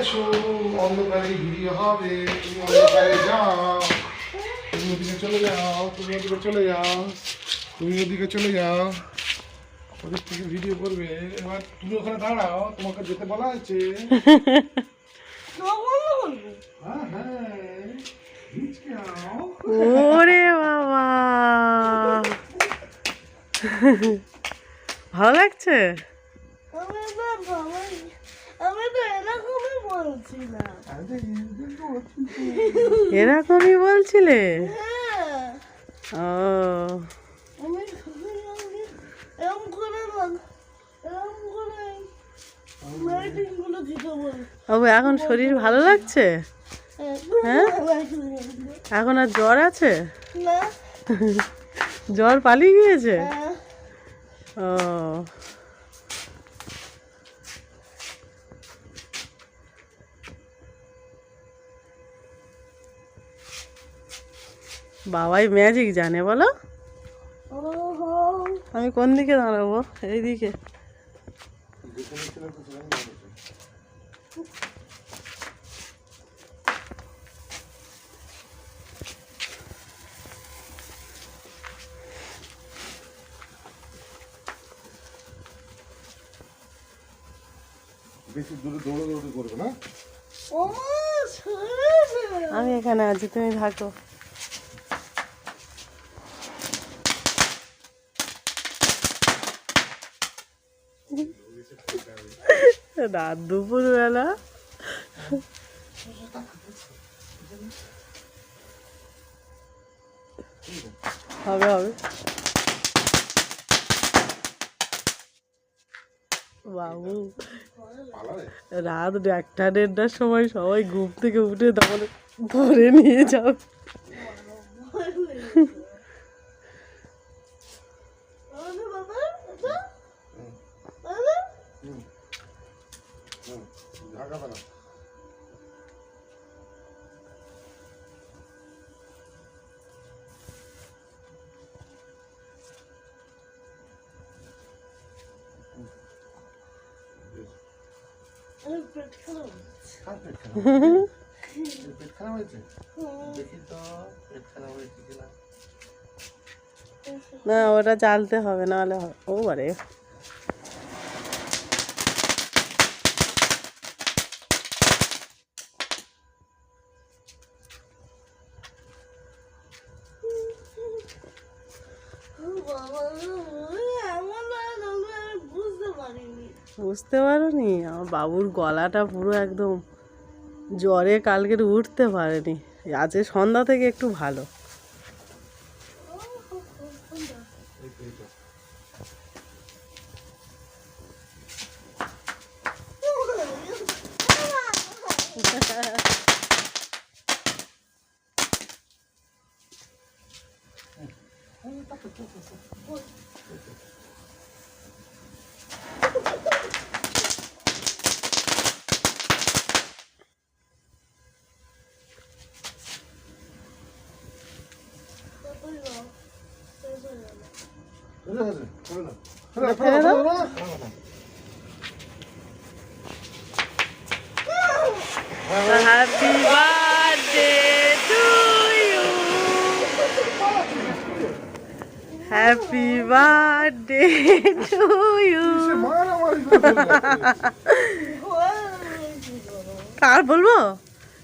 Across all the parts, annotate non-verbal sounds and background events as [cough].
এসো, অন্ধকারে ভিডিও হবে তুমি অন্ধকারে যাও। তুমি ওদিকে চলে যাও, তুমি ওদিকে চলে যাও, তুমি ওদিকে চলে যাও। ওদের থেকে ভিডিও করবে। এবার তুমি ওখানে দাঁড়াও, তোমাকে যেতে বলা হয়েছে। হ্যাঁ হ্যাঁ। ওরে বাবা। ভালো লাগছে? এরকমই বলছিলে? হ্যাঁ। ও। এখন শরীর ভালো লাগছে? হ্যাঁ? এখন আর জ্বর আছে? জ্বর পালিয়ে গিয়েছে? হ্যাঁ, ও বাবাই ম্যাজিক জানে বলো ওহো আমি কোন দিকে দাঁড়াবো এইদিকে বেশি দূরে দৌড়াদৌড়ি করবে না? আমি এখানে আছি তুমি থাকো। রাত দুপুর বেলা হবে হবে। বাবু। রাত একটা দেড়টার সময় সবাই ঘুম থেকে উঠে তখন ধরে নিয়ে যাও। ঢাকা না ওটা চালতে হবে নাহলে ও বারে। বাবা এমন আর আমি আর বুঝতে পারিনি বুঝতে পারোনি? আমার বাবুর গলাটা পুরো একদম জ্বরে কালকের উঠতে পারেনি। আজকে সন্ধ্যা থেকে একটু ভালো। এই [laughs] তো এই তো বুঝে গেছে করে না ফেলে ফেলে দাও। Happy birthday to you happy birthday to you মারামারি করে বলব?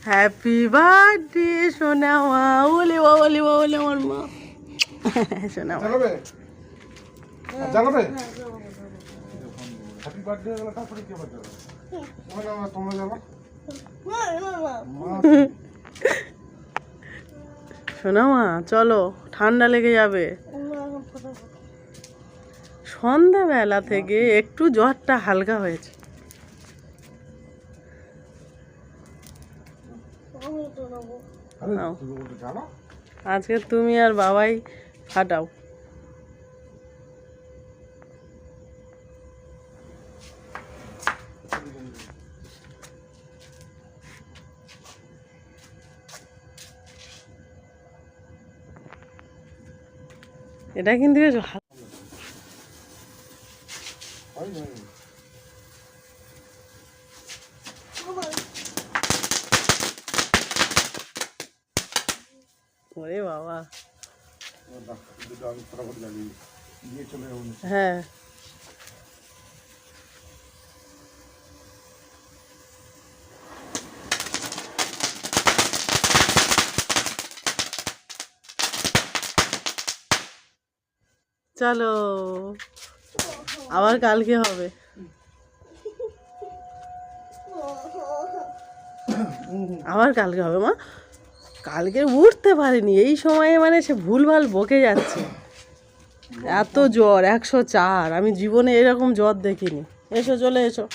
হ্যাপি বার্থডে সোনা মা। বা বলে বা আমার মা। সোনা জানাবে হ্যাপি বার্থডে গেলে তারপরে কি বার্থডে তোমরা যাবা তোমরা যাবা মা সোনা মা। চলো ঠান্ডা লেগে যাবে। সন্ধ্যাবেলা থেকে একটু জ্বরটা হালকা হয়েছে। আজকে তুমি আর বাবাই ফাটাও এটা কিন্তু বেশ ভালো। নাই বাবা। ওরে। হ্যাঁ। চলো। আবার কালকে হবে। আবার কালকে হবে, মা। কালকে উঠতে পারিনি। এই সময়ে মানে সে ভুলভাল বকে যাচ্ছে। এত জ্বর, একশো চার। আমি জীবনে এরকম জ্বর দেখিনি। এসো, চলে এসো।